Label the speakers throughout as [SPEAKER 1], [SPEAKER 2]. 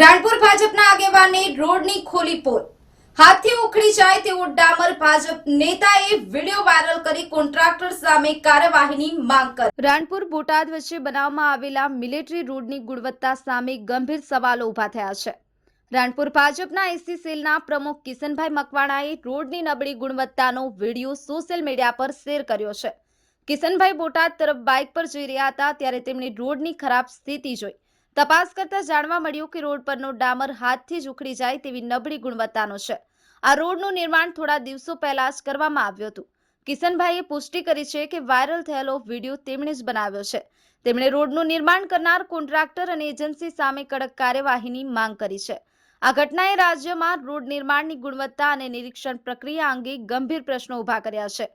[SPEAKER 1] રાણપુર ભાજપના આગેવાને રોડની ખોલી પોલ. હાથથી ઉખડી જાય તેવો ડામર ભાજપ નેતાએ વીડિયો વાયરલ કરી કોન્ટ્રાક્ટર સામે કાર્યવાહીની માંગ કરી. રાણપુર બોટાદ વચ્ચે બનાવવામાં આવેલા મિલિટરી રોડની ગુણવત્તા સામે ગંભીર સવાલો ઊભા થયા છે. રાણપુર ભાજપના એસી સેલના પ્રમુખ કિશનભાઈ મકવાણાએ રોડની નબળી ગુણવત્તાનો વીડિયો સોશિયલ મીડિયા પર શેર કર્યો છે. કિશનભાઈ બોટાદ તરફ બાઇક પર જઈ રહ્યા હતા ત્યારે તેમણે રોડની ખરાબ સ્થિતિ જોઈ. તપાસ કરતા જાણવા મળ્યું કે રોડ પરનો ડામર હાથથી જ ઉખડી જાય તેવી નબળી ગુણવત્તાનો છે. આ રોડનું નિર્માણ થોડા દિવસો પહેલા જ કરવામાં આવ્યું હતું. કિશનભાઈએ પુષ્ટિ કરી છે કે વાયરલ થયેલો વીડિયો તેમણે જ બનાવ્યો છે. તેમણે રોડનું નિર્માણ કરનાર કોન્ટ્રાક્ટર અને એજન્સી સામે કડક કાર્યવાહીની માંગ કરી છે. આ ઘટનાએ રાજ્યમાં રોડ નિર્માણની ગુણવત્તા અને નિરીક્ષણ પ્રક્રિયા અંગે ગંભીર પ્રશ્નો ઊભા કર્યા છે.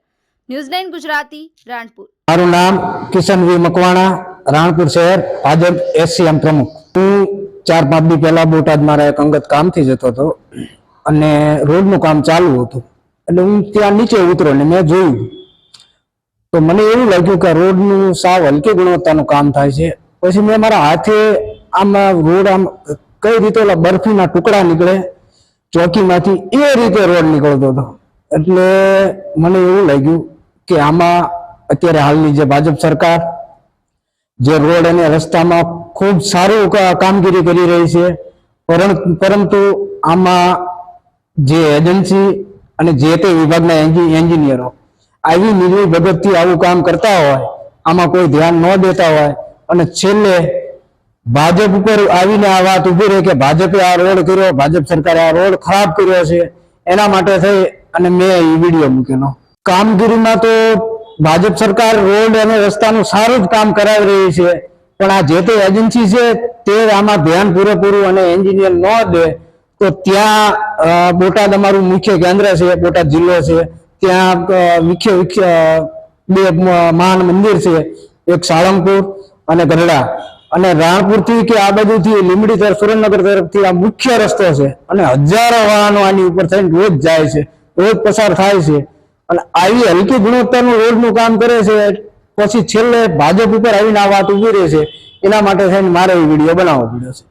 [SPEAKER 1] ન્યૂઝ ગુજરાતી, રાણપુર.
[SPEAKER 2] મારું નામ કિશનવી મકવાણા. રાણપુર શહેર, ભાજપ એસસીએમ પ્રમુખ. હું ચાર પાંચ દી પહેલા બોટાદ મારા એક અંગત કામથી જતો હતો અને રોડનું કામ ચાલુ હતું. એટલે હું ત્યાં નીચે ઉતરો ને મેં જોયું. તો મને એવું લાગ્યું કે રોડનું સાવ હલકી ગુણવત્તાનું કામ થાય છે. પછી મેં મારા હાથે આમ રોડ આમ કઈ રીતે ઓલા બરફીના ટુકડા નીકળે, ચોકીમાંથી એ રીતે રોડ નીકળતો હતો. એટલે મને એવું લાગ્યું કે આમાં અત્યારે હાલની જે ભાજપ સરકાર જે રોડ અને રસ્તામાં ખૂબ સારું કામગીરી કરી રહી છે. પરં- પરંતુ આમાં જે એજન્સી અને જે તે વિભાગના એન્જિનિયરો આવી નિર્ણય ભગતથી આવું કામ કરતા હોય, આમાં કોઈ ધ્યાન ન દેતા હોય અને છેલ્લે ભાજપ ઉપર આવીને આ વાત ઊભી રહે કે ભાજપે આ રોડ કર્યો, ભાજપ સરકારે આ રોડ ખરાબ કર્યો છે, એના માટે થઈ અને મેં એ વીડિયો મૂકેલો. કામગીરીમાં તો ભાજપ સરકાર રોડ અને રસ્તાનું સારું જ કામ કરાવી રહી છે. પણ આ જે તે એજન્સી છે, તે આમાં ધ્યાન પૂરેપૂરું અને એન્જિનિયર ન દે, તો ત્યાં બોટાદ અમારું મુખ્ય કેન્દ્ર છે, બોટાદ જિલ્લો છે. ત્યાં મુખ્ય મુખ્ય બે મહાન મંદિર છે. એક સાળંગપુર અને ગઢડા. અને રાણપુરથી કે આ બાજુથી લીમડી તરફ, સુરેન્દ્રનગર તરફથી આ મુખ્ય રસ્તો છે. અને હજારો વાહનો આની ઉપર થઈને રોજ જાય છે. રોજ પસાર થાય છે. અને આવી હલકી ગુણવત્તાનું રોડનું કામ કરે છે, પછી છેલ્લે ભાજપ ઉપર આવીને આ વાત ઊભી રહે છે, એના માટે થઈને મારે એ વીડિયો બનાવવો પડ્યો છે.